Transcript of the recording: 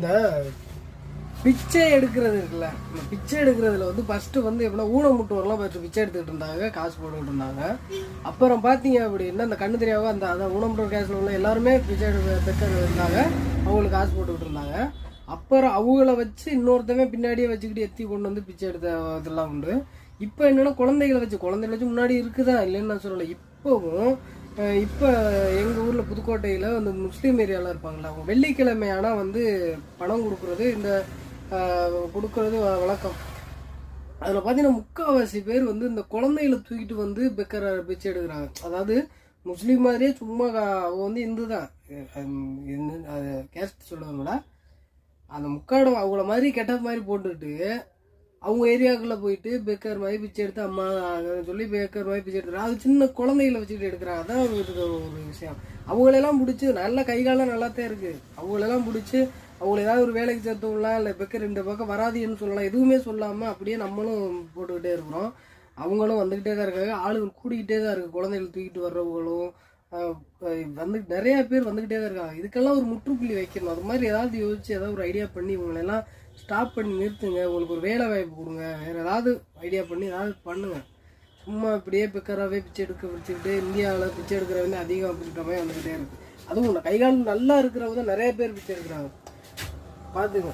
இந்த பிச்சை எடுக்கிறது இருக்குல்ல இந்த பிச்சை எடுக்கிறதுல வந்து ஃபஸ்ட்டு வந்து எப்படின்னா ஊனமுட்டோர்லாம் ஃபஸ்ட்டு பிச்சை எடுத்துக்கிட்டு இருந்தாங்க காசு போட்டுக்கிட்டு இருந்தாங்க. அப்புறம் பார்த்தீங்க அப்படின்னா அந்த கண்ணு தெரியாம அந்த அந்த ஊனமுட்டோர் கேஸில் உள்ள எல்லாருமே பிச்சை எடுக்க பெற்று இருந்தாங்க. அவங்களுக்கு காசு போட்டுக்கிட்டு இருந்தாங்க. அப்புறம் அவங்கள வச்சு இன்னொருத்தவன் பின்னாடியே வச்சுக்கிட்டு எத்தி கொண்டு வந்து பிச்சை எடுத்த இதெல்லாம் உண்டு. இப்போ என்னென்னா குழந்தைகளை வச்சு குழந்தைகளை வச்சு முன்னாடி இருக்குதா இல்லைன்னு நான் சொல்லலை. இப்போவும் இப்போ எங்கள் ஊரில் புதுக்கோட்டையில் அந்த முஸ்லீம் ஏரியாவில் இருப்பாங்களா அவங்க வெள்ளிக்கிழமை ஆனால் வந்து பணம் கொடுக்குறது இந்த கொடுக்கறது வ- வழக்கம். அதில் பார்த்தீங்கன்னா முக்கால்வாசி பேர் வந்து இந்த குழந்தைகளை தூக்கிட்டு வந்து பெக்கர பிச்சை எடுக்கிறாங்க. அதாவது முஸ்லீம் மாதிரியே சும்மா அவங்க அவ வந்து இந்து தான். அது கேஸ்ட் சொல்லுவாங்களா அந்த முக்காடம் அவங்கள மாதிரி கெட்ட மாதிரி போட்டுட்டு அவங்க ஏரியாக்குள்ளே போயிட்டு பெக்கர் மாதிரி பிச்சை எடுத்து அம்மா அதை சொல்லி பேக்கர் மாதிரி பிச்சை எடுத்துறாங்க அது சின்ன குழந்தைகளை வச்சுக்கிட்டு எடுக்கிறாங்க. அதான் ஒரு ஒரு விஷயம். அவங்களெல்லாம் பிடிச்சி நல்ல கை காலம் நல்லா தான் இருக்குது அவங்களெல்லாம் பிடிச்சி அவங்கள ஏதாவது ஒரு வேலைக்கு சேர்த்து விடலாம் இல்லை பெக்கர் இந்த பக்கம் வராதுன்னு சொல்லலாம். எதுவுமே சொல்லாமல் அப்படியே நம்மளும் போட்டுக்கிட்டே இருக்கிறோம். அவங்களும் வந்துக்கிட்டே தான் இருக்காங்க. ஆளுகள் கூடிக்கிட்டே தான் இருக்குது குழந்தைகள் தூக்கிட்டு வர்றவங்களும் வந்து நிறைய பேர் வந்துக்கிட்டே தான் இருக்காங்க. இதுக்கெல்லாம் ஒரு முற்றுப்புள்ளி வைக்கணும். அது மாதிரி ஏதாவது யோசிச்சு ஏதாவது ஒரு ஐடியா பண்ணி இவங்களெல்லாம் ஸ்டாப் பண்ணி நிறுத்துங்க. உங்களுக்கு ஒரு வேலை வாய்ப்பு கொடுங்க. வேறு ஏதாவது ஐடியா பண்ணி ஏதாவது பண்ணுங்க. சும்மா இப்படியே பிக்கராகவே பிச்சை எடுக்க பிடிச்சிக்கிட்டு இந்தியாவில் பிச்சை எடுக்கிறவங்க அதிகம் அப்படின்ற மாதிரி வந்துக்கிட்டே இருக்கு. அதுவும் கை கைகால் நல்லா இருக்கிறவங்க தான் நிறைய பேர் பிச்சை எடுக்கிறாங்க. பார்த்துங்க